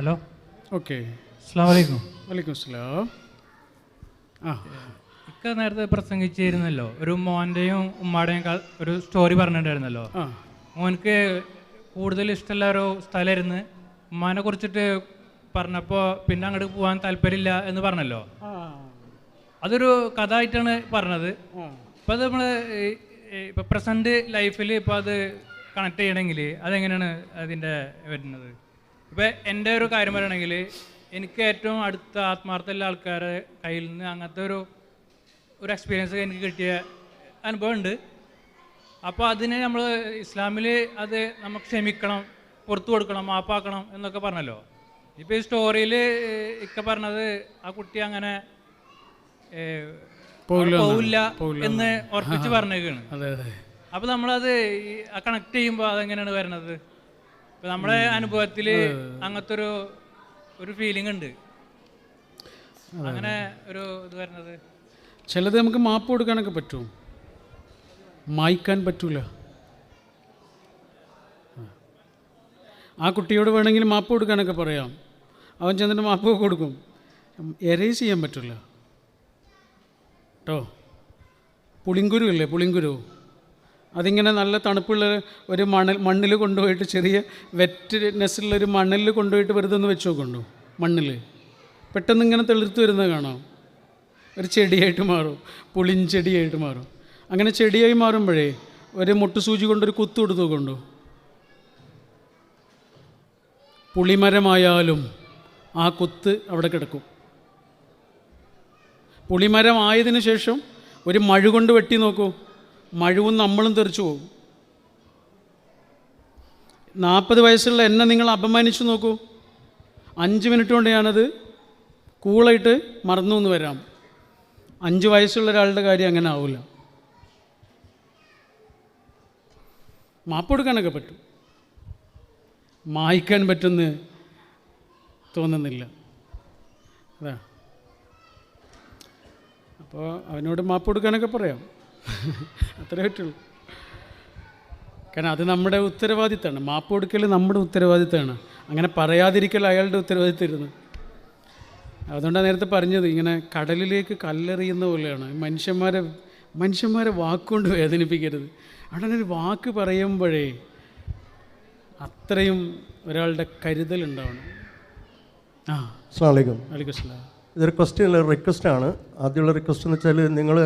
Hello. Okay. അസ്സാം വലൈക്കും വലൈക്കും സ്ലാം ആ. ഇക്ക നേരത്തെ പ്രസംഗിച്ചിരുന്നല്ലോ ഒരു മോന്റെയും ഉമ്മാടെയും ഒരു സ്റ്റോറി പറഞ്ഞിട്ടുണ്ടായിരുന്നല്ലോ. മോനക്ക് കൂടുതൽ ഇഷ്ടമുള്ള ഒരു സ്ഥലമായിരുന്നു. ഉമ്മാനെ കുറിച്ചിട്ട് പറഞ്ഞപ്പോൾ പിന്നെ അങ്ങോട്ട് പോകാൻ താല്പര്യമില്ല എന്ന് പറഞ്ഞല്ലോ. അതൊരു കഥ ആയിട്ടാണ് പറഞ്ഞത്. ഇപ്പം അത് നമ്മൾ ഇപ്പം പ്രസന്റ് ലൈഫിൽ ഇപ്പോൾ അത് കണക്ട് ചെയ്യണമെങ്കിൽ അതെങ്ങനെയാണ് അതിന്റെ വരുന്നത്? ഇപ്പോൾ എന്റെ ഒരു കാര്യം പറയുകയാണെങ്കിൽ എനിക്ക് ഏറ്റവും അടുത്ത ആത്മാർത്ഥമുള്ള ആൾക്കാരെ കയ്യിൽ നിന്ന് അങ്ങനത്തെ ഒരു ഒരു എക്സ്പീരിയൻസ് എനിക്ക് കിട്ടിയ അനുഭവം ഉണ്ട് അപ്പോൾ അതിനെ നമ്മൾ ഇസ്ലാമിൽ അത് നമുക്ക് ക്ഷമിക്കണം പുറത്തു കൊടുക്കണം മാപ്പാക്കണം എന്നൊക്കെ പറഞ്ഞല്ലോ. ഇപ്പോൾ ഈ സ്റ്റോറിയിൽ ഇക്ക പറഞ്ഞത് ആ കുട്ടി അങ്ങനെ. പോവില്ല എന്ന് ഉറപ്പിച്ച് പറഞ്ഞേക്കാണ്. അതെ അതെ. അപ്പൊ നമ്മളത് കണക്ട് ചെയ്യുമ്പോൾ അതെങ്ങനെയാണ് വരുന്നത് ഇപ്പൊ നമ്മുടെ അനുഭവത്തിൽ അങ്ങനത്തെ ഒരു ഒരു ഫീലിംഗ് ഉണ്ട്. അങ്ങനെ ഒരു ഇത് വരുന്നത്. ചിലത് നമുക്ക് മാപ്പ് കൊടുക്കാനൊക്കെ പറ്റും. മായ്ക്കാൻ പറ്റൂല. ആ. കുട്ടിയോട് വേണമെങ്കിൽ മാപ്പ് കൊടുക്കാനൊക്കെ പറയാം. അവൻ ചെന്നിട്ട് മാപ്പ് കൊടുക്കും. എറേസ് ചെയ്യാൻ പറ്റില്ല കേട്ടോ പുളിങ്കുരു അല്ലേ പുളിങ്കുരു. അതിങ്ങനെ നല്ല തണുപ്പുള്ള ഒരു മണൽ മണ്ണിൽ കൊണ്ടുപോയിട്ട് ചെറിയ വെറ്റ്നെസ്സുള്ള ഒരു മണ്ണിൽ കൊണ്ടുപോയിട്ട് വെറുതെ ഒന്ന് വെച്ച് നോക്കുന്നുണ്ടോ? മണ്ണിൽ പെട്ടെന്ന് ഇങ്ങനെ തെളിർത്ത് വരുന്നത് കാണാം. ഒരു ചെടിയായിട്ട് മാറും. പുളിഞ്ചെടിയായിട്ട് മാറും. അങ്ങനെ ചെടിയായി മാറുമ്പോഴേ ഒരു മുട്ട് സൂചി കൊണ്ടൊരു കുത്തു കൊടുത്തു കൊണ്ടു പുളിമരമായാലും ആ കുത്ത് അവിടെ കിടക്കും. പുളിമരം ആയതിനു ശേഷം ഒരു മഴ കൊണ്ട് വെട്ടി നോക്കൂ. മഴവും നമ്മളും തെറിച്ചു പോകും. നാൽപ്പത് വയസ്സുള്ള എന്നെ നിങ്ങൾ അപമാനിച്ചു നോക്കൂ. അഞ്ച് മിനിറ്റ് കൊണ്ട് ഞാനത് കൂളായിട്ട് മറന്നു എന്ന് വരാം. അഞ്ച് വയസ്സുള്ള ഒരാളുടെ കാര്യം അങ്ങനെ ആവില്ല മാപ്പ് കൊടുക്കാനൊക്കെ പറ്റും. മായ്ക്കാൻ പറ്റുമെന്ന് തോന്നുന്നില്ല. അതാ. അപ്പോൾ അവനോട് മാപ്പ് കൊടുക്കാനൊക്കെ പറയാം. അത്രേ പറ്റുള്ളൂ. കാരണം അത് നമ്മുടെ ഉത്തരവാദിത്തമാണ്. മാപ്പ് കൊടുക്കൽ നമ്മുടെ ഉത്തരവാദിത്തമാണ്. അങ്ങനെ പറയാതിരിക്കൽ അയാളുടെ ഉത്തരവാദിത്തമായിരുന്നു. അതുകൊണ്ടാണ് നേരത്തെ പറഞ്ഞത് ഇങ്ങനെ കടലിലേക്ക് കല്ലെറിയുന്ന പോലെയാണ്. മനുഷ്യന്മാരെ മനുഷ്യന്മാരെ വാക്കുകൊണ്ട് വേദനിപ്പിക്കരുത്. അവിടെ ഒരു വാക്ക് പറയുമ്പോഴേ അത്രയും ഒരാളുടെ കരുതലുണ്ടാവണം. ആ. അസ്സാമലൈക്കും അലിക്കുസ്ലാം ഇതൊരു ക്വസ്റ്റ്യൻ അല്ല റിക്വസ്റ്റാണ് ആദ്യമുള്ള റിക്വസ്റ്റ് എന്ന് വെച്ചാൽ നിങ്ങൾ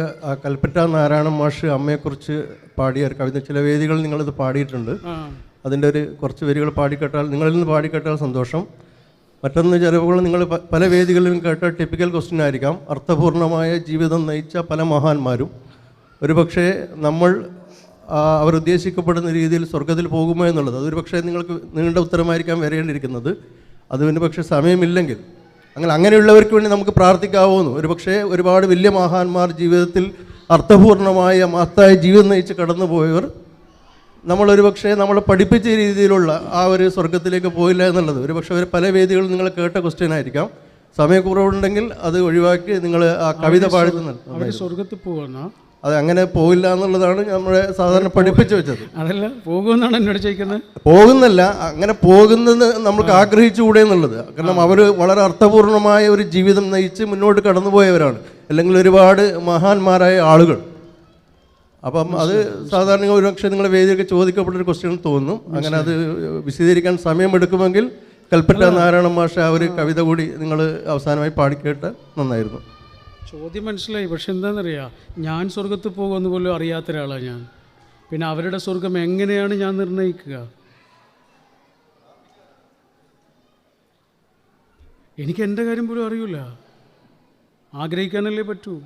കൽപ്പറ്റ നാരായണ മാഷ് അമ്മയെക്കുറിച്ച് പാടിയ ഒരു കവിത. ചില വേദികളിൽ നിങ്ങളിത് പാടിയിട്ടുണ്ട്. അതിന്റെ ഒരു കുറച്ച് വരികൾ പാടിക്കേട്ടാൽ നിങ്ങളിൽ നിന്ന് പാടിക്കേട്ടാൽ സന്തോഷം. മറ്റൊന്ന് ചിലവുകൾ നിങ്ങൾ പല വേദികളിലും കേട്ട ടിപ്പിക്കൽ ക്വസ്റ്റ്യൻ ആയിരിക്കാം. അർത്ഥപൂർണമായ ജീവിതം നയിച്ച പല മഹാന്മാരും. ഒരുപക്ഷേ നമ്മൾ അവർ ഉദ്ദേശിക്കപ്പെടുന്ന രീതിയിൽ സ്വർഗത്തിൽ പോകുമോ എന്നുള്ളത്. അതൊരു പക്ഷേ നിങ്ങൾക്ക് നീണ്ട ഉത്തരമായിരിക്കാം വരേണ്ടിയിരിക്കുന്നത്. അതിന് പക്ഷേ സമയമില്ലെങ്കിൽ അങ്ങനെ അങ്ങനെയുള്ളവർക്ക് വേണ്ടി നമുക്ക് പ്രാർത്ഥിക്കാവുന്നു. ഒരു പക്ഷേ ഒരുപാട് വലിയ മഹാന്മാർ ജീവിതത്തിൽ അർത്ഥപൂർണമായ മഹത്തായ ജീവിതം നയിച്ച് കടന്നുപോയവർ നമ്മളൊരു പക്ഷേ നമ്മൾ പഠിപ്പിച്ച രീതിയിലുള്ള ആ ഒരു സ്വർഗത്തിലേക്ക് പോയില്ല എന്നുള്ളത്. ഒരു പക്ഷേ ഒരു പല വേദികളിൽ നിങ്ങൾ കേട്ട ക്വസ്റ്റ്യൻ ആയിരിക്കാം. സമയക്കുറവുണ്ടെങ്കിൽ അത് ഒഴിവാക്കി നിങ്ങൾ ആ കവിത പാടുന്നുണ്ട് അവർ സ്വർഗത്തിൽ പോകുന്ന അത് അങ്ങനെ പോയില്ല എന്നുള്ളതാണ് നമ്മളെ സാധാരണ പഠിപ്പിച്ചു വെച്ചത്. അതല്ല പോകുമെന്നാണ് എന്നോട് ചോദിക്കുന്നത്. പോകുന്നല്ല അങ്ങനെ പോകുന്നത് നമ്മൾക്ക് ആഗ്രഹിച്ചുകൂടെ എന്നുള്ളത്. കാരണം അവർ വളരെ അർത്ഥപൂർണമായ ഒരു ജീവിതം നയിച്ച് മുന്നോട്ട് കടന്നുപോയവരാണ്. അല്ലെങ്കിൽ ഒരുപാട് മഹാന്മാരായ ആളുകൾ. അപ്പം അത് സാധാരണ ഒരു പക്ഷേ നിങ്ങളെ വേദിയൊക്കെ ചോദിക്കപ്പെട്ടൊരു ക്വസ്റ്റ്യൻ തോന്നും അങ്ങനെ അത് വിശദീകരിക്കാൻ സമയമെടുക്കുമെങ്കിൽ കൽപ്പറ്റ നാരായണ മാഷ ആ ഒരു കവിത കൂടി നിങ്ങൾ അവസാനമായി പാടിക്കേട്ട് നന്നായിരുന്നു. ചോദ്യം മനസ്സിലായി. പക്ഷെ എന്താണെന്നറിയാം ഞാൻ സ്വർഗത്തിൽ പോകുമെന്ന് പോലും അറിയാത്ത ഒരാളാണ് ഞാൻ. പിന്നെ അവരുടെ സ്വർഗം എങ്ങനെയാണ് ഞാൻ നിർണയിക്കുക? എനിക്ക് എന്റെ കാര്യം പോലും അറിയില്ല ആഗ്രഹിക്കാനല്ലേ പറ്റൂ?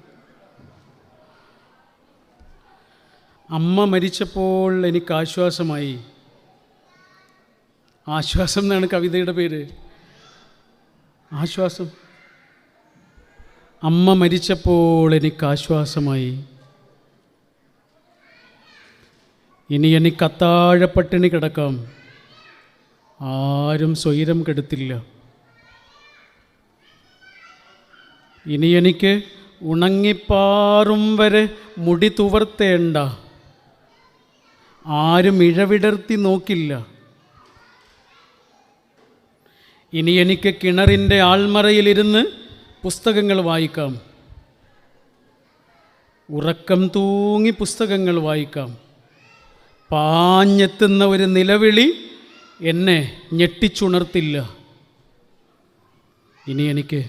അമ്മ മരിച്ചപ്പോൾ എനിക്ക് ആശ്വാസമായി. ആശ്വാസം എന്നാണ് കവിതയുടെ പേര്. ആശ്വാസം. അമ്മ മരിച്ചപ്പോൾ എനിക്ക് ആശ്വാസമായി. ഇനി എനിക്ക് അത്താഴപ്പട്ടിണി കിടക്കാം. ആരും സ്വൈരം കെടുത്തില്ല. ഇനി എനിക്ക് ഉണങ്ങിപ്പാറും വരെ മുടി തുവർത്തേണ്ട. ആരും ഇഴവിടർത്തി നോക്കില്ല. ഇനി എനിക്ക് കിണറിന്റെ ആൾമറയിലിരുന്ന് പുസ്തകങ്ങൾ വായിക്കാം. ഉറക്കം തൂങ്ങി പുസ്തകങ്ങൾ വായിക്കാം. പാഞ്ഞെത്തുന്ന ഒരു നിലവിളി എന്നെ ഞെട്ടിച്ചുണർത്തില്ല. ഇനി എനിക്ക്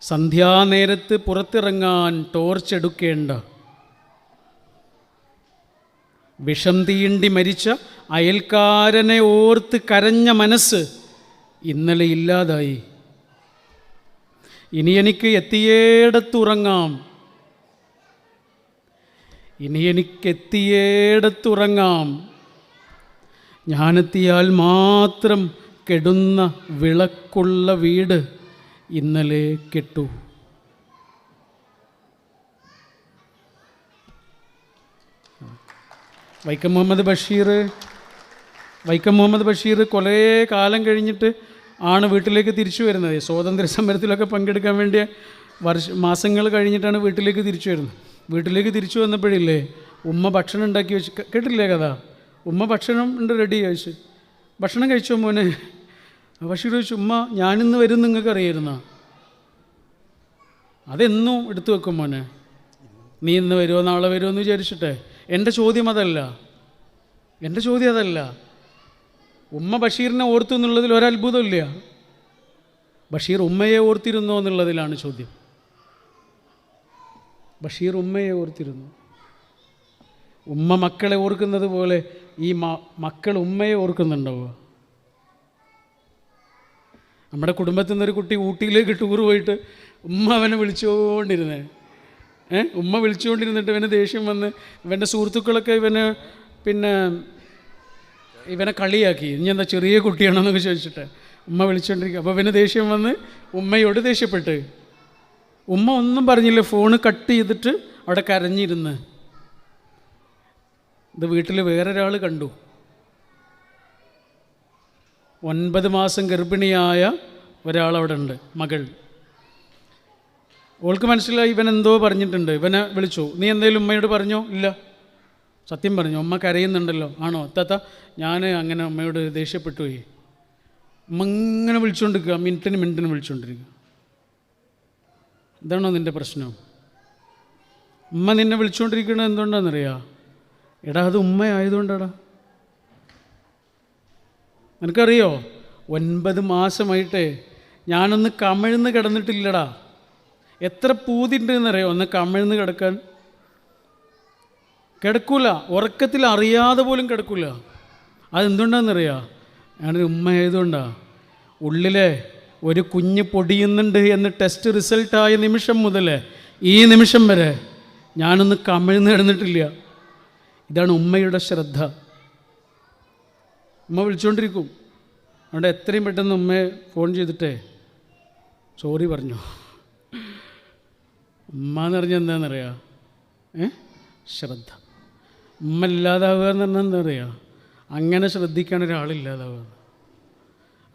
സന്ധ്യാനേരത്ത് പുറത്തിറങ്ങാൻ ടോർച്ചെടുക്കേണ്ട വിഷം തീണ്ടി മരിച്ച അയൽക്കാരനെ ഓർത്ത് കരഞ്ഞ മനസ്സ് ഇന്നലെ ഇല്ലാതായി. ഇനി എനിക്ക് എത്തിയേടത്തുറങ്ങാം. ഇനി എനിക്ക് എത്തിയേടത്തുറങ്ങാം. ഞാനെത്തിയാൽ മാത്രം കെടുന്ന വിളക്കുള്ള വീട് ഇന്നലെ കെട്ടു. വൈക്കം മുഹമ്മദ് ബഷീർ വൈക്കം മുഹമ്മദ് ബഷീർ കുറേ കാലം കഴിഞ്ഞിട്ട് ആണ് വീട്ടിലേക്ക് തിരിച്ചു വരുന്നത്. സ്വാതന്ത്ര്യ സമരത്തിലൊക്കെ പങ്കെടുക്കാൻ വേണ്ടിയ വർഷ മാസങ്ങൾ കഴിഞ്ഞിട്ടാണ് വീട്ടിലേക്ക് തിരിച്ചു വരുന്നത്. വീട്ടിലേക്ക് തിരിച്ചു വന്നപ്പോഴില്ലേ ഉമ്മ ഭക്ഷണം ഉണ്ടാക്കി വെച്ച് കേട്ടില്ലേ കഥ? ഉമ്മ ഭക്ഷണം ഉണ്ട് റെഡി കഴിച്ച് ഭക്ഷണം കഴിച്ചോ മോനെ? ബഷീർ ചോദിച്ചു ഉമ്മ ഞാനിന്ന് വരും നിങ്ങൾക്ക് അറിയായിരുന്ന? അതെന്നും എടുത്തു വെക്കും മോനെ. നീ ഇന്ന് വരുമോ നാളെ വരുമോ എന്ന് വിചാരിച്ചിട്ടെ. എന്റെ ചോദ്യം അതല്ല. എന്റെ ചോദ്യം അതല്ല. ഉമ്മ ബഷീറിനെ ഓർത്തു എന്നുള്ളതിൽ ഒരത്ഭുതമില്ല. ബഷീർ ഉമ്മയെ ഓർത്തിരുന്നോ എന്നുള്ളതിലാണ് ചോദ്യം. ബഷീർ ഉമ്മയെ ഓർത്തിരുന്നു. ഉമ്മ മക്കളെ ഓർക്കുന്നത് പോലെ ഈ മക്കൾ ഉമ്മയെ ഓർക്കുന്നുണ്ടാവുക. നമ്മുടെ കുടുംബത്തിൽ നിന്നൊരു കുട്ടി ഊട്ടിയിലേക്ക് ടൂർ പോയിട്ട് ഉമ്മ അവനെ വിളിച്ചുകൊണ്ടിരുന്നേ. ഏ? ഉമ്മ വിളിച്ചുകൊണ്ടിരുന്നിട്ട് ഇവന് ദേഷ്യം വന്ന് ഇവന്റെ സുഹൃത്തുക്കളൊക്കെ ഇവന് പിന്നെ ഇവനെ കളിയാക്കി. ഇനി എന്താ ചെറിയ കുട്ടിയാണെന്നൊക്കെ ചോദിച്ചിട്ട് ഉമ്മ വിളിച്ചുകൊണ്ടിരിക്കുക അപ്പോൾ ഇവന് ദേഷ്യം വന്ന് ഉമ്മയോട് ദേഷ്യപ്പെട്ട്. ഉമ്മ ഒന്നും പറഞ്ഞില്ല. ഫോണ് കട്ട് ചെയ്തിട്ട് അവിടെ കരഞ്ഞിരുന്ന്. ഇത് വീട്ടിൽ വേറൊരാൾ കണ്ടു. ഒൻപത് മാസം ഗർഭിണിയായ ഒരാളവിടെ ഉണ്ട് മകൾ. ഓൾക്ക് മനസ്സിലായി ഇവൻ എന്തോ പറഞ്ഞിട്ടുണ്ട്. ഇവനെ വിളിച്ചു. നീ എന്തെങ്കിലും ഉമ്മയോട് പറഞ്ഞോ? ഇല്ല. സത്യം പറഞ്ഞു ഉമ്മ കരയുന്നുണ്ടല്ലോ. ആണോ? അത്താത്ത ഞാൻ അങ്ങനെ അമ്മയോട് ദേഷ്യപ്പെട്ടു പോയി. ഉമ്മ ഇങ്ങനെ വിളിച്ചുകൊണ്ടിരിക്കുക മിനിറ്റിന് മിനിറ്റിന് വിളിച്ചുകൊണ്ടിരിക്കുക ഇതാണോ നിന്റെ പ്രശ്നം? ഉമ്മ നിന്നെ വിളിച്ചുകൊണ്ടിരിക്കുന്നത് എന്തുകൊണ്ടാണെന്നറിയാ? എടാ അത് ഉമ്മ ആയതുകൊണ്ടാടാ നിനക്കറിയോ? ഒൻപത് മാസമായിട്ട് ഞാനൊന്ന് കമിഴ്ന്ന് കിടന്നിട്ടില്ലടാ. എത്ര പൂതിണ്ട് എന്നറിയോ ഒന്ന് കമിഴ്ന്ന് കിടക്കാൻ. കിടക്കൂല. ഉറക്കത്തിൽ അറിയാതെ പോലും കിടക്കൂല. അതെന്തുകൊണ്ടാണെന്നറിയാ? ഞാനൊരു ഉമ്മ ആയതുകൊണ്ടാ. ഉള്ളിലെ ഒരു കുഞ്ഞ് പൊടിയുന്നുണ്ട് എന്ന് ടെസ്റ്റ് റിസൾട്ടായ നിമിഷം മുതൽ ഈ നിമിഷം വരെ ഞാനൊന്ന് കമിഴ്ന്ന് കിടന്നിട്ടില്ല. ഇതാണ് ഉമ്മയുടെ ശ്രദ്ധ. ഉമ്മ വിളിച്ചുകൊണ്ടിരിക്കും അതുകൊണ്ട് എത്രയും പെട്ടെന്ന് ഉമ്മയെ ഫോൺ ചെയ്തിട്ടേ സോറി പറഞ്ഞു. ഉമ്മ എന്ന് പറഞ്ഞാൽ എന്താണെന്നറിയാം ഏ? ശ്രദ്ധ. ഉമ്മ ഇല്ലാതാവുക എന്ന് പറഞ്ഞാൽ എന്താ പറയുക അങ്ങനെ ശ്രദ്ധിക്കാൻ ഒരാളില്ലാതാവുക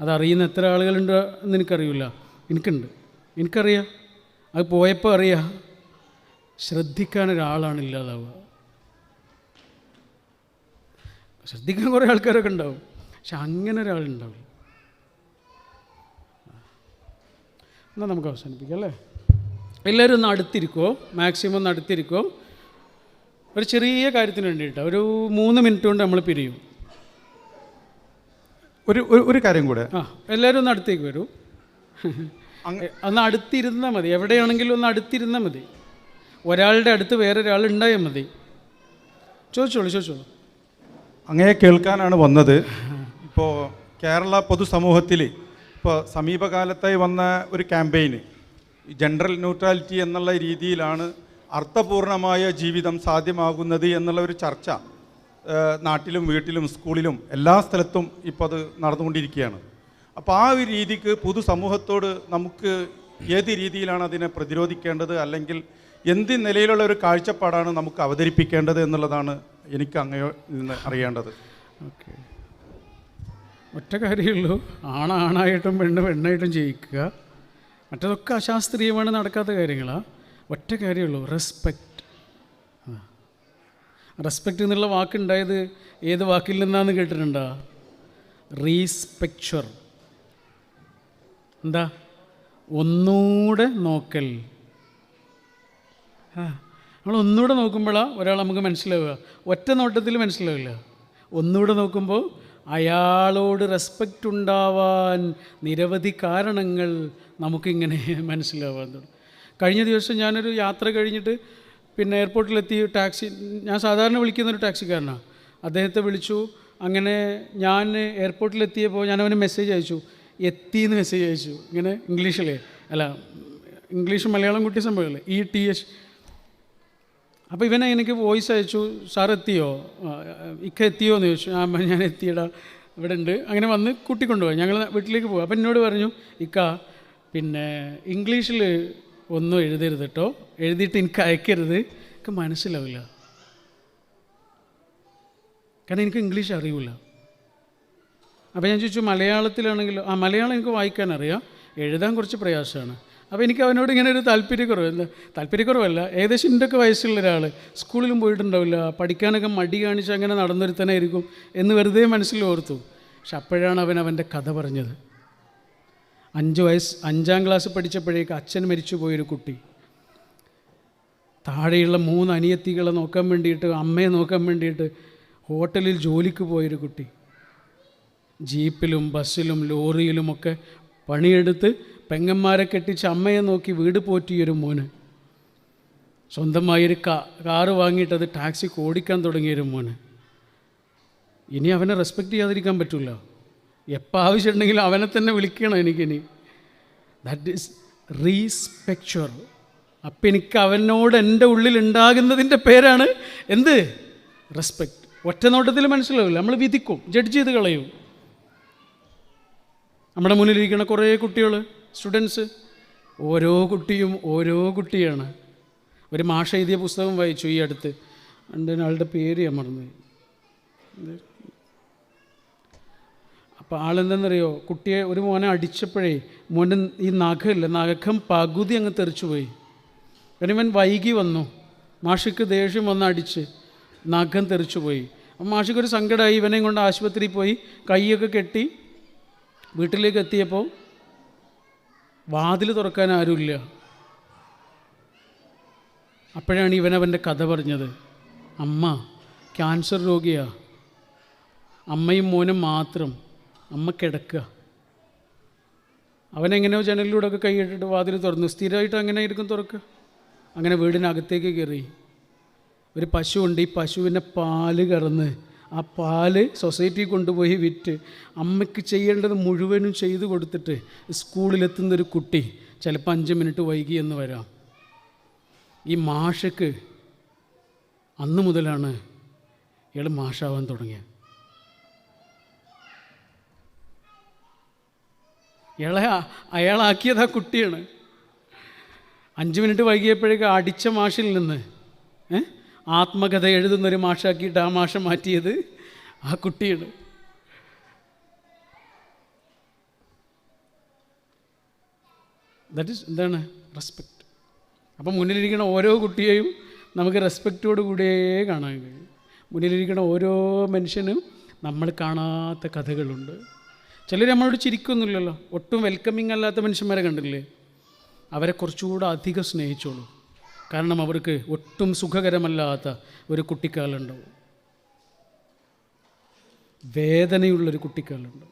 അതറിയുന്ന എത്ര ആളുകളുണ്ട് എന്ന് എനിക്കറിയില്ല. എനിക്കുണ്ട്. എനിക്കറിയാം. അത് പോയപ്പോൾ അറിയാം. ശ്രദ്ധിക്കാൻ ഒരാളാണ് ഇല്ലാതാവുക. ശ്രദ്ധിക്കാൻ കുറേ ആൾക്കാരൊക്കെ ഉണ്ടാവും. പക്ഷെ അങ്ങനെ ഒരാളുണ്ടാവില്ല എന്നാൽ നമുക്ക് അവസാനിപ്പിക്കാം അല്ലേ? എല്ലാവരും ഒന്ന് അടുത്തിരിക്കുമോ മാക്സിമം ഒന്ന് അടുത്തിരിക്കുമോ ഒരു ചെറിയ കാര്യത്തിന് വേണ്ടിയിട്ട്. ഒരു മൂന്ന് മിനിറ്റ് കൊണ്ട് നമ്മൾ പിരിയും. ഒരു ഒരു- കാര്യം കൂടെ. ആ എല്ലാവരും ഒന്ന് അടുത്തേക്ക് വരൂ. ഒന്ന് അടുത്തിരുന്നാൽ മതി. എവിടെയാണെങ്കിലും ഒന്ന് അടുത്തിരുന്നാൽ മതി. ഒരാളുടെ അടുത്ത് വേറൊരാൾ ഉണ്ടായാൽ മതി. ചോദിച്ചോളൂ ചോദിച്ചോളൂ. അങ്ങയെ കേൾക്കാനാണ് വന്നത്. ഇപ്പോൾ കേരള പൊതുസമൂഹത്തിൽ ഇപ്പോൾ സമീപകാലത്തായി വന്ന ഒരു ക്യാമ്പയിന്. ജനറൽ ന്യൂട്രാലിറ്റി എന്നുള്ള രീതിയിലാണ് അർത്ഥപൂർണമായ ജീവിതം സാധ്യമാകുന്നത് എന്നുള്ള ഒരു ചർച്ച നാട്ടിലും വീട്ടിലും സ്കൂളിലും എല്ലാ സ്ഥലത്തും ഇപ്പോൾ അത് നടന്നുകൊണ്ടിരിക്കുകയാണ്. അപ്പോൾ ആ ഒരു രീതിക്ക് പൊതുസമൂഹത്തോട് നമുക്ക് ഏത് രീതിയിലാണ് അതിനെ പ്രതിരോധിക്കേണ്ടത്? അല്ലെങ്കിൽ എന്ത് നിലയിലുള്ള ഒരു കാഴ്ചപ്പാടാണ് നമുക്ക് അവതരിപ്പിക്കേണ്ടത് എന്നുള്ളതാണ് എനിക്ക് അങ്ങയോ നിന്ന് അറിയേണ്ടത്. ഓക്കെ. ഒറ്റ കാര്യമുള്ളൂ. ആണാണായിട്ടും പെണ്ണ് പെണ്ണായിട്ടും ജയിക്കുക. മറ്റതൊക്കെ അശാസ്ത്രീയമാണ് നടക്കാത്ത കാര്യങ്ങളാണ് ഒറ്റ കാര്യമുള്ളൂ റെസ്പെക്റ്റ് റെസ്പെക്റ്റ് എന്നുള്ള വാക്കുണ്ടായത് ഏത് വാക്കിൽ നിന്നാന്ന് കേട്ടിട്ടുണ്ടോ? റീസ്പെക്ചർ എന്താ? ഒന്നൂടെ നോക്കൽ. നമ്മൾ ഒന്നുകൂടെ നോക്കുമ്പോഴാണ് ഒരാൾ നമുക്ക് മനസ്സിലാവുക. ഒറ്റ നോട്ടത്തിൽ മനസ്സിലാവില്ല. ഒന്നുകൂടെ നോക്കുമ്പോൾ അയാളോട് റെസ്പെക്റ്റ് ഉണ്ടാവാൻ നിരവധി കാരണങ്ങൾ നമുക്കിങ്ങനെ മനസ്സിലാവാൻ തുടങ്ങും. കഴിഞ്ഞ ദിവസം ഞാനൊരു യാത്ര കഴിഞ്ഞിട്ട് പിന്നെ എയർപോർട്ടിലെത്തി ടാക്സി ഞാൻ സാധാരണ വിളിക്കുന്ന ഒരു ടാക്സിക്കാരനാണ് അദ്ദേഹത്തെ വിളിച്ചു. അങ്ങനെ ഞാൻ എയർപോർട്ടിലെത്തിയപ്പോൾ ഞാൻ മെസ്സേജ് അയച്ചു. എത്തി എന്ന് മെസ്സേജ് അയച്ചു. ഇങ്ങനെ ഇംഗ്ലീഷിലേ അല്ല ഇംഗ്ലീഷ് മലയാളം കുട്ടി സംഭവമല്ലേ ഇ ടി എച്ച്. അപ്പോൾ ഇവനെ എനിക്ക് വോയിസ് അയച്ചു. സാർ എത്തിയോ? ഇക്ക എത്തിയോ എന്ന് ചോദിച്ചു. ആ ഞാൻ എത്തിയടാ. ഇവിടെ ഉണ്ട് അങ്ങനെ വന്ന് കൂട്ടിക്കൊണ്ടുപോയി. ഞങ്ങൾ വീട്ടിലേക്ക് പോയി. അപ്പം എന്നോട് പറഞ്ഞു ഇക്ക പിന്നെ ഇംഗ്ലീഷിൽ ഒന്നും എഴുതരുത് കേട്ടോ എഴുതിയിട്ട് എനിക്ക് അയക്കരുത്. എനിക്ക് മനസ്സിലാവില്ല. കാരണം എനിക്ക് ഇംഗ്ലീഷ് അറിയില്ല അപ്പോൾ ഞാൻ ചോദിച്ചു മലയാളത്തിലാണെങ്കിലോ? ആ മലയാളം എനിക്ക് വായിക്കാൻ അറിയാം എഴുതാൻ കുറച്ച് പ്രയാസമാണ്. അപ്പോൾ എനിക്ക് അവനോട് ഇങ്ങനെ ഒരു താല്പര്യക്കുറവ് എന്താ താല്പര്യക്കുറവല്ല. ഏകദേശം എന്റെയൊക്കെ വയസ്സുള്ള ഒരാൾ സ്കൂളിലും പോയിട്ടുണ്ടാവില്ല. പഠിക്കാനൊക്കെ മടി കാണിച്ച് അങ്ങനെ നടന്നൊരുത്തനായിരിക്കും എന്ന് വെറുതെ മനസ്സിൽ ഓർത്തു. പക്ഷെ അപ്പോഴാണ് അവൻ അവന്റെ കഥ പറഞ്ഞത്. അഞ്ച് വയസ്സ് അഞ്ചാം ക്ലാസ് പഠിച്ചപ്പോഴേക്ക് അച്ഛൻ മരിച്ചു പോയൊരു കുട്ടി. താഴെയുള്ള മൂന്ന് അനിയത്തികളെ നോക്കാൻ വേണ്ടിയിട്ട് അമ്മയെ നോക്കാൻ വേണ്ടിയിട്ട് ഹോട്ടലിൽ ജോലിക്ക് പോയൊരു കുട്ടി. ജീപ്പിലും ബസ്സിലും ലോറിയിലുമൊക്കെ പണിയെടുത്ത് പെങ്ങന്മാരെ കെട്ടിച്ച് അമ്മയെ നോക്കി വീട് പോറ്റിയൊരു മോന്. സ്വന്തമായൊരു കാ കാറ് വാങ്ങിയിട്ട് അത് ടാക്സിക്ക് ഓടിക്കാൻ തുടങ്ങിയൊരു മോന്. ഇനി അവനെ റെസ്പെക്റ്റ് ചെയ്യാതിരിക്കാൻ പറ്റില്ല എപ്പോൾ ആവശ്യമുണ്ടെങ്കിലും അവനെ തന്നെ വിളിക്കണം എനിക്കിനി. ദാറ്റ് ഈസ് റീസ്പെക്ച്വർ അപ്പം എനിക്ക് അവനോട് എന്റെ ഉള്ളിൽ ഉണ്ടാകുന്നതിന്റെ പേരാണ് എന്ത്? റെസ്പെക്റ്റ് ഒറ്റ നോട്ടത്തിൽ മനസ്സിലാവില്ല. നമ്മൾ വിധിക്കും ജഡ്ജ് ചെയ്ത് കളയും. നമ്മുടെ മുന്നിലിരിക്കുന്ന കുറേ കുട്ടികൾ സ്റ്റുഡൻസ് ഓരോ കുട്ടിയും ഓരോ കുട്ടിയാണ്. ഒരു മാഷ എഴുതിയ പുസ്തകം വായിച്ചു ഈ അടുത്ത്. എന്റെ ആളുടെ പേര് ഞാൻ മറന്നുപോയി. അപ്പോൾ ആളെന്തെന്നറിയോ? കുട്ടിയെ ഒരു മോനെ അടിച്ചപ്പോഴേ മോന്റെ ഈ നഖമില്ല നഖം പകുതി അങ്ങ് തെറിച്ചു പോയി കാരണം ഇവൻ വൈകി വന്നു. മാഷിക്ക് ദേഷ്യം വന്ന് അടിച്ച് നഖം തെറിച്ചു പോയി അപ്പം മാഷിക്കൊരു സങ്കടമായി ഇവനെയും കൊണ്ട് ആശുപത്രിയിൽ പോയി കൈയൊക്കെ കെട്ടി വീട്ടിലേക്ക് എത്തിയപ്പോൾ വാതിൽ തുറക്കാൻ ആരുമില്ല. അപ്പോഴാണ് ഇവനവന്റെ കഥ പറഞ്ഞത്. അമ്മ ക്യാൻസർ രോഗിയാ. അമ്മയും മോനും മാത്രം. അമ്മ കിടക്കുക. അവനെങ്ങനെയോ ജനലിലൂടെ ഒക്കെ കൈയിട്ടിട്ട് വാതിൽ തുറന്നു. സ്ഥിരമായിട്ട് അങ്ങനെ ആയിരിക്കും തുറക്കുക. അങ്ങനെ വീടിനകത്തേക്ക് കയറി. ഒരു പശുവുണ്ട് ഈ പശുവിന്റെ പാൽ കറന്ന് ആ പാൽ സൊസൈറ്റി കൊണ്ടുപോയി വിറ്റ് അമ്മയ്ക്ക് ചെയ്യേണ്ടത് മുഴുവനും ചെയ്തു കൊടുത്തിട്ട് സ്കൂളിലെത്തുന്നൊരു കുട്ടി ചിലപ്പോൾ അഞ്ച് മിനിറ്റ് വൈകി എന്ന് വരാം. ഈ മാഷക്ക് അന്ന് മുതലാണ് ഇയാൾ മാഷാവാൻ തുടങ്ങിയത്. ഇയാളെ അയാളാക്കിയത് ആ കുട്ടിയാണ്. അഞ്ച് മിനിറ്റ് വൈകിയപ്പോഴേക്ക് അടിച്ച മാഷിൽ നിന്ന് ആത്മകഥ എഴുതുന്നൊരു മാഷാക്കിയിട്ട് ആ മാഷ മാറ്റിയത് ആ കുട്ടിയാണ്. ദാറ്റ് ഇസ് എന്താണ്? റെസ്പെക്റ്റ് അപ്പം മുന്നിലിരിക്കുന്ന ഓരോ കുട്ടിയെയും നമുക്ക് റെസ്പെക്റ്റോട് കൂടിയേ കാണാൻ കഴിയും. മുന്നിലിരിക്കുന്ന ഓരോ മനുഷ്യനും നമ്മൾ കാണാത്ത കഥകളുണ്ട്. ചിലർ നമ്മളോട് ചിരിക്കൊന്നുമില്ലല്ലോ. ഒട്ടും വെൽക്കമിങ് അല്ലാത്ത മനുഷ്യന്മാരെ കണ്ടില്ലേ അവരെ കുറച്ചുകൂടെ അധികം സ്നേഹിച്ചോളൂ. കാരണം അവർക്ക് ഒട്ടും സുഖകരമല്ലാത്ത ഒരു കുട്ടിക്കാലുണ്ടാവും വേദനയുള്ളൊരു കുട്ടിക്കാലുണ്ട്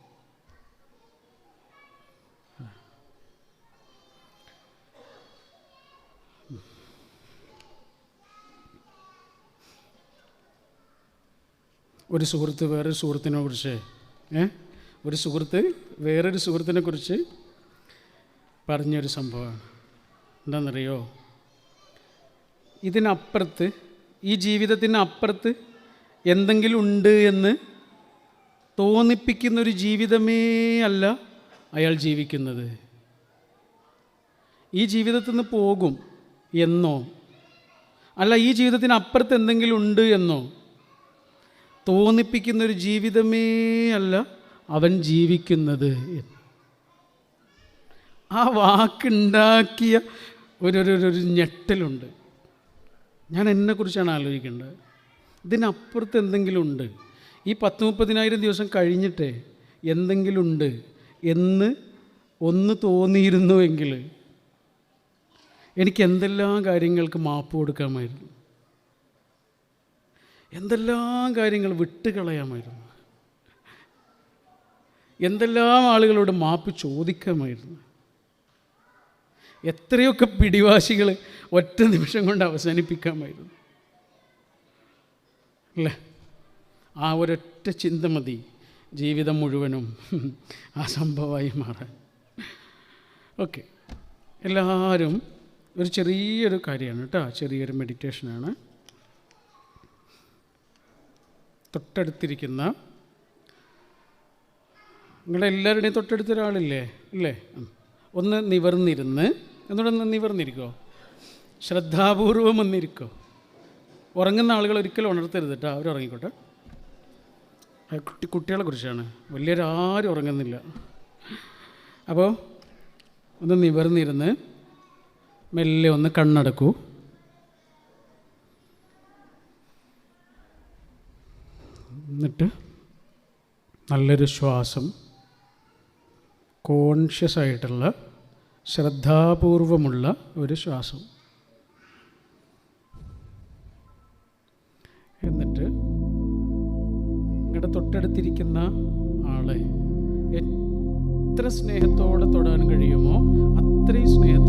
ഒരു സുഹൃത്ത് വേറൊരു സുഹൃത്തിനെ കുറിച്ച് ഏ? ഒരു സുഹൃത്ത് വേറൊരു സുഹൃത്തിനെ കുറിച്ച് പറഞ്ഞൊരു സംഭവമാണ്. എന്താണെന്നറിയോ? ഇതിനപ്പുറത്ത് ഈ ജീവിതത്തിന് അപ്പുറത്ത് എന്തെങ്കിലും ഉണ്ട് എന്ന് തോന്നിപ്പിക്കുന്നൊരു ജീവിതമേ അല്ല അയാൾ ജീവിക്കുന്നത്. ഈ ജീവിതത്തിൽ നിന്ന് പോകും എന്നോ അല്ല ഈ ജീവിതത്തിന് അപ്പുറത്ത് എന്തെങ്കിലും ഉണ്ട് എന്നോ തോന്നിപ്പിക്കുന്നൊരു ജീവിതമേ അല്ല അവൻ ജീവിക്കുന്നത് ആ വാക്കുണ്ടാക്കിയ ഒരു ഒരു ഞെട്ടലുണ്ട്. ഞാൻ എന്നെക്കുറിച്ചാണ് ആലോചിക്കേണ്ടത്. ഇതിനപ്പുറത്ത് എന്തെങ്കിലും ഉണ്ട്? ഈ പത്ത് മുപ്പതിനായിരം ദിവസം കഴിഞ്ഞിട്ട് എന്തെങ്കിലും ഉണ്ട് എന്ന് ഒന്ന് തോന്നിയിരുന്നുവെങ്കിൽ എനിക്ക് എന്തെല്ലാം കാര്യങ്ങൾക്ക് മാപ്പ് കൊടുക്കാമായിരുന്നു. എന്തെല്ലാം കാര്യങ്ങൾ വിട്ടുകളയാമായിരുന്നു. എന്തെല്ലാം ആളുകളോട് മാപ്പ് ചോദിക്കാമായിരുന്നു? എത്രയൊക്കെ പിടിവാശികൾ ഒറ്റ നിമിഷം കൊണ്ട് അവസാനിപ്പിക്കാമായിരുന്നു? അല്ലേ? ആ ഒരൊറ്റ ചിന്ത മതി ജീവിതം മുഴുവനും അസംഭവമായി സംഭവമായി മാറാൻ. ഓക്കെ. എല്ലാവരും ഒരു ചെറിയൊരു കാര്യമാണ് കേട്ടോ. ചെറിയൊരു മെഡിറ്റേഷനാണ് തൊട്ടടുത്തിരിക്കുന്ന നിങ്ങളെല്ലാവരുടെയും തൊട്ടടുത്ത ഒരാളില്ലേ? ഇല്ലേ? ഒന്ന് നിവർന്നിരുന്ന് എന്നോട് ഒന്ന് നിവർന്നിരിക്കോ. ശ്രദ്ധാപൂർവം ഒന്നിരിക്കോ. ഉറങ്ങുന്ന ആളുകൾ ഒരിക്കലും ഉണർത്തരുത് കേട്ടോ അവർ ഉറങ്ങിക്കോട്ടെ. കുട്ടി കുട്ടികളെ കുറിച്ചാണ്. വലിയൊരാരും ഉറങ്ങുന്നില്ല. അപ്പോൾ ഒന്ന് നിവർന്നിരുന്ന് മെല്ലെ ഒന്ന് കണ്ണടക്കൂ. എന്നിട്ട് നല്ലൊരു ശ്വാസം കോൺഷ്യസ് ആയിട്ടുള്ള ശ്രദ്ധാപൂർവമുള്ള ഒരു ശ്വാസം. എന്നിട്ട് നിങ്ങളുടെ തൊട്ടടുത്തിരിക്കുന്ന ആളെ എത്ര സ്നേഹത്തോടെ തൊടാൻ കഴിയുമോ അത്രയും സ്നേഹത്തോടെ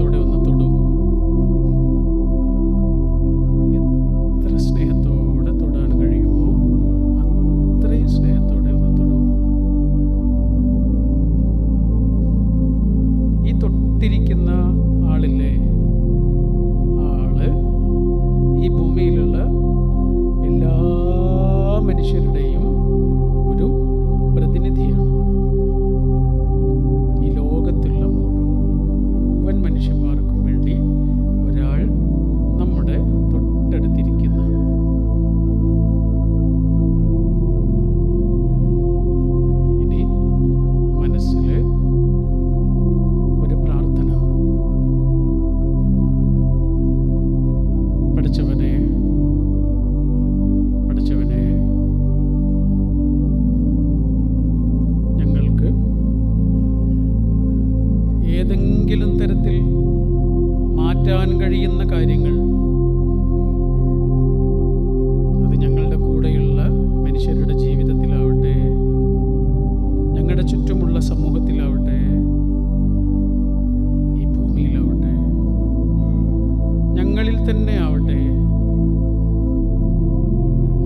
തന്നെ ആവട്ടെ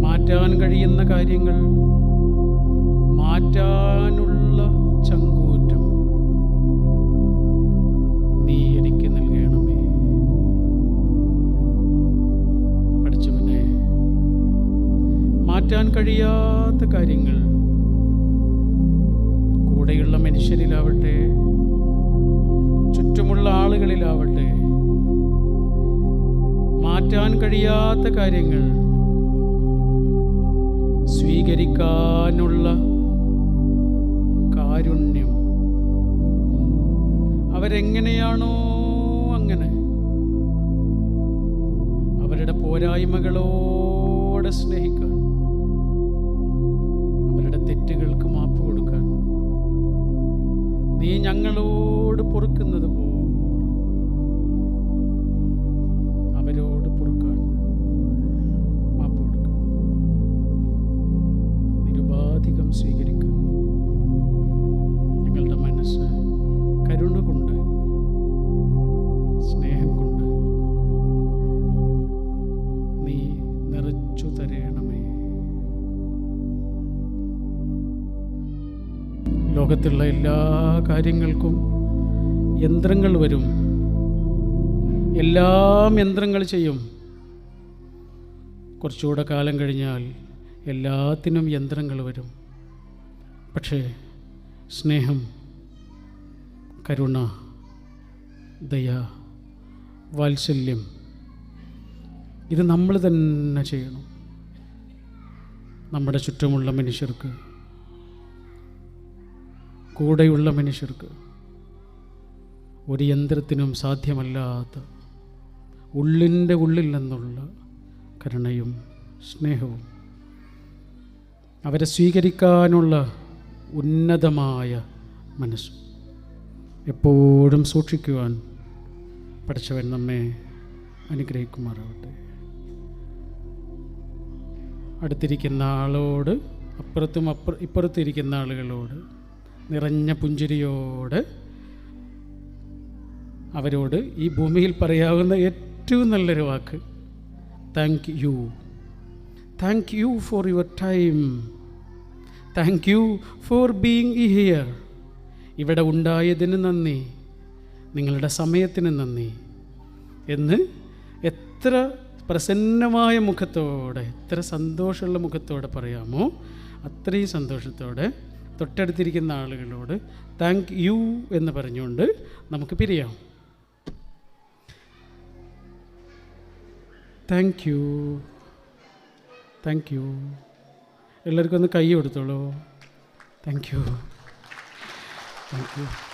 മാറ്റാൻ കഴിയുന്ന കാര്യങ്ങൾ മാറ്റാനുള്ള ചങ്കൂറ്റം നീ എനിക്ക് നൽകണമേ. പഠിച്ചവനെ മാറ്റാൻ കഴിയാത്ത കാര്യങ്ങൾ കാര്യങ്ങൾ സ്വീകരിക്കാനുള്ള കാരുണ്യം. അവരെങ്ങനെയാണോ അങ്ങനെ അവരുടെ പോരായ്മകളോടെ സ്നേഹിക്കാൻ അവരുടെ തെറ്റുകൾക്ക് മാപ്പ് കൊടുക്കാൻ നീ ഞങ്ങളോട് പൊറുക്കുന്നത് പോലെ ലോകത്തുള്ള എല്ലാ കാര്യങ്ങൾക്കും യന്ത്രങ്ങൾ വരും. എല്ലാം യന്ത്രങ്ങൾ ചെയ്യും. കുറച്ചുകൂടെ കാലം കഴിഞ്ഞാൽ എല്ലാത്തിനും യന്ത്രങ്ങൾ വരും. പക്ഷേ സ്നേഹം കരുണ ദയ വാത്സല്യം ഇത് നമ്മൾ തന്നെ ചെയ്യണം. നമ്മുടെ ചുറ്റുമുള്ള മനുഷ്യർക്ക് കൂടെയുള്ള മനുഷ്യർക്ക് ഒരു യന്ത്രത്തിനും സാധ്യമല്ലാത്ത ഉള്ളിന്റെ ഉള്ളിൽ നിന്നുള്ള കരുണയും സ്നേഹവും അവരെ സ്വീകരിക്കാനുള്ള ഉന്നതമായ മനസ്സും എപ്പോഴും സൂക്ഷിക്കുവാൻ പഠിച്ചവൻ നമ്മെ അനുഗ്രഹിക്കുമാറാവട്ടെ അടുത്തിരിക്കുന്ന ആളോട് അപ്പുറത്തും അപ്പുറ ഇപ്പുറത്തിരിക്കുന്ന ആളുകളോട് നിറഞ്ഞ പുഞ്ചിരിയോട് അവരോട് ഈ ഭൂമിയിൽ പറയാവുന്ന ഏറ്റവും നല്ലൊരു വാക്ക്. Thank you thank you for your time thank you for being here ഇവിടെ ഉണ്ടായതിന് നന്ദി. നിങ്ങളുടെ സമയത്തിന് നന്ദി. എന്ന് എത്ര പ്രസന്നമായ മുഖത്തോടെ എത്ര സന്തോഷമുള്ള മുഖത്തോടെ പറയാമോ? അത്രയും സന്തോഷത്തോടെ തൊട്ടടുത്തിരിക്കുന്ന ആളുകളോട് താങ്ക് യു എന്ന് പറഞ്ഞുകൊണ്ട് നമുക്ക് പിരിയാം. Thank you thank you. എല്ലാവർക്കും ഒന്ന് കൈ കൊടുത്തോളൂ. Thank you thank you.